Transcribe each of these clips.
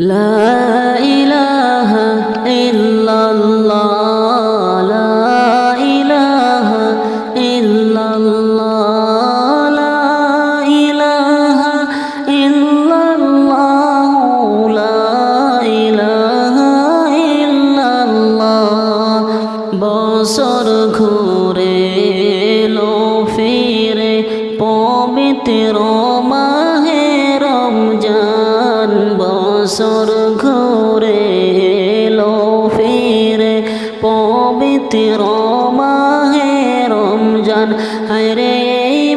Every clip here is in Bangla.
لا إله إلا الله لا إله إلا الله لا إله إلا الله لا إله إلا الله বছর ঘুরে লো ফিরে পবিত্র বছর ঘরে এলো ফিরে পবিত্র মাহে রমজান। হরে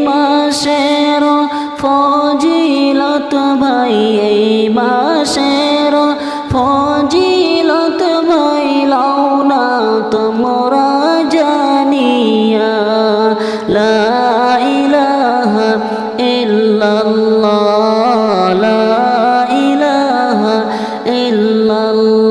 মাসের ফজিলত ভাই এই মাসে الله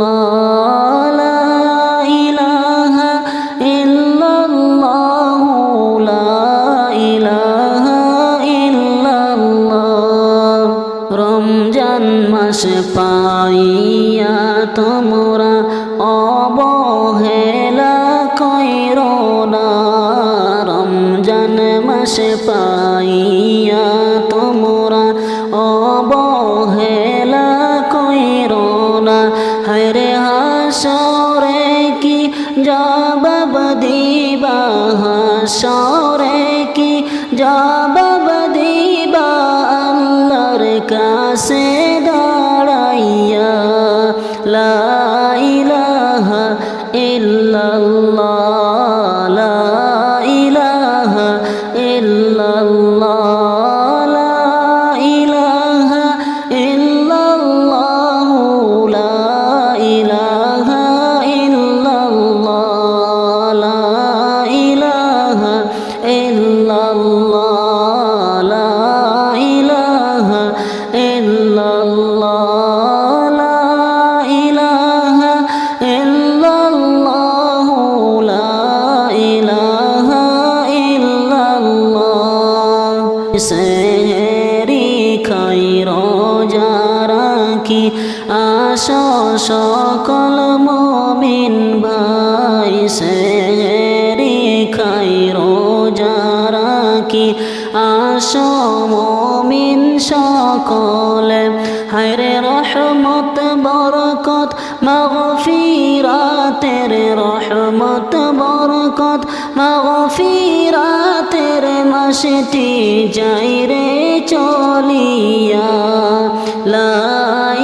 সব সেহেরি খাই রোজা রাখি আস সকল মমিন ভাই সেহেরি খাই রোজা রাখি আস মমিন সকলে। হায়রে রহমত, বরকত মাগো তের রহমত বরকত মাগফিরা তের মাসটি যাই রে চলিয়া লাই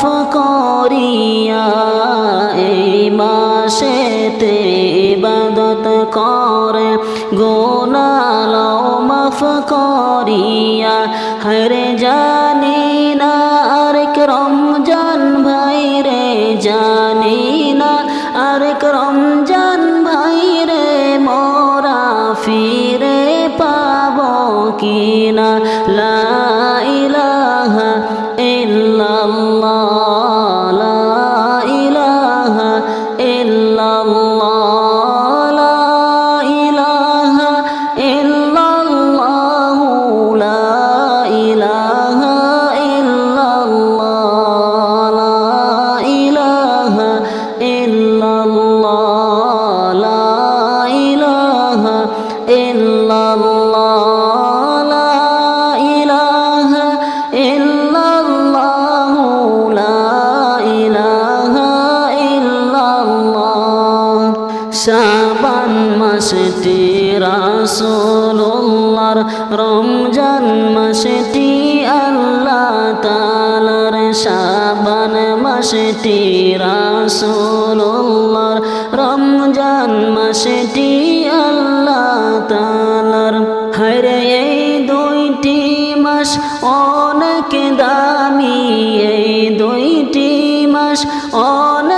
মাফ করিয়া এই মাসেতে ইবাদত করে গোনালো মাফ করিয়া। হরে জানি না আর রমজান ভাই রে, জানি না আর রমজান ভাই রে, মোরা ফিরে পাব কিনা? লা ইলাহা ইল্লাল্লাহ। রাসূলুল্লাহর রমজান মাসটি আল্লাহ তাআলার শাবান মাসটি। রাসূলুল্লাহর রমজান মাসটি আল্লাহ তাআলার। হরে এই দুইটি মাস অনেক দামি, এই দুইটি মাস অনেক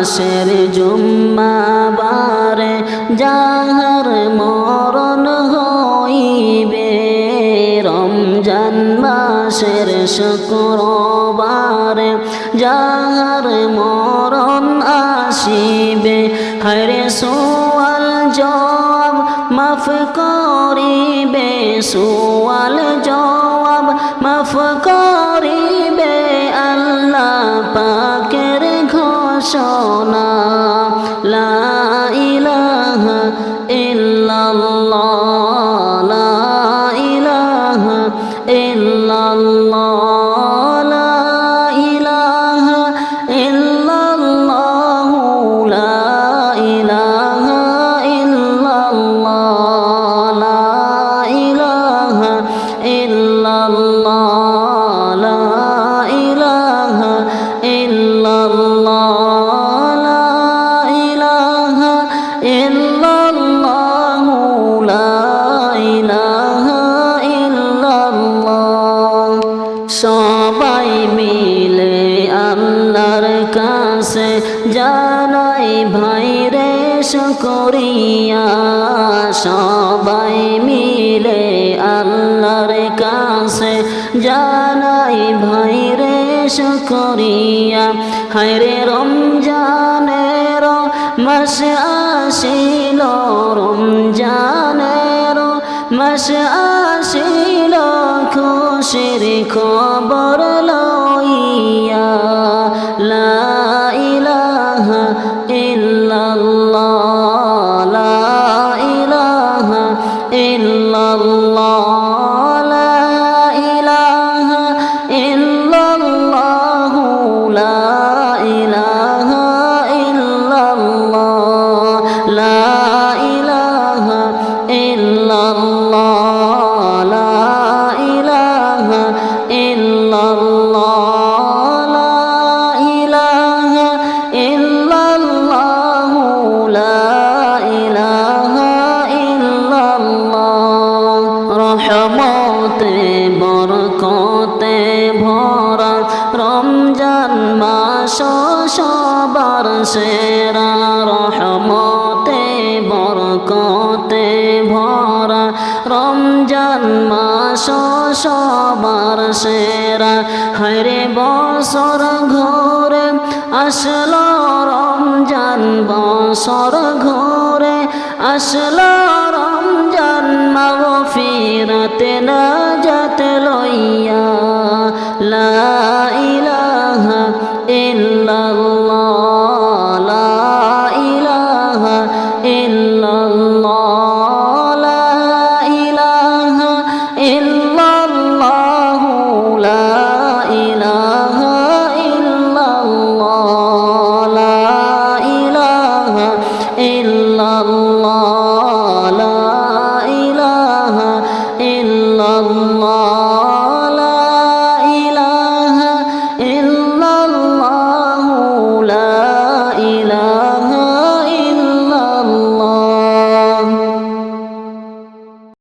মাসের জুম্মাবারে যাহার মরণ হইবে। রমজান মাসের শুক্রবারে যাহার মরণ আসিবে হরে সোয়াল জবাব মাফ করিবে, সোয়াল জবাব মাফ করিবে, আল্লাহ পাকের সোনা লা কাছে জানাই, ভাই রে, শুকরিয়া। সবাই মিলে আল্লাহর কাছে জানাই, ভাই রে, শুকরিয়া। হায়রে রমজানের মাস আসিল, রমজানের মাস আসিল, খুশির খবর সেরা রহমতে, বরকতে ভরা রমজান মাস সবার সেরা। হরে বছর ঘরে আসলো রমজান, বছর ঘুরে আসলো রমজান, মাগফিরাতে না যাতে লইয়া। লা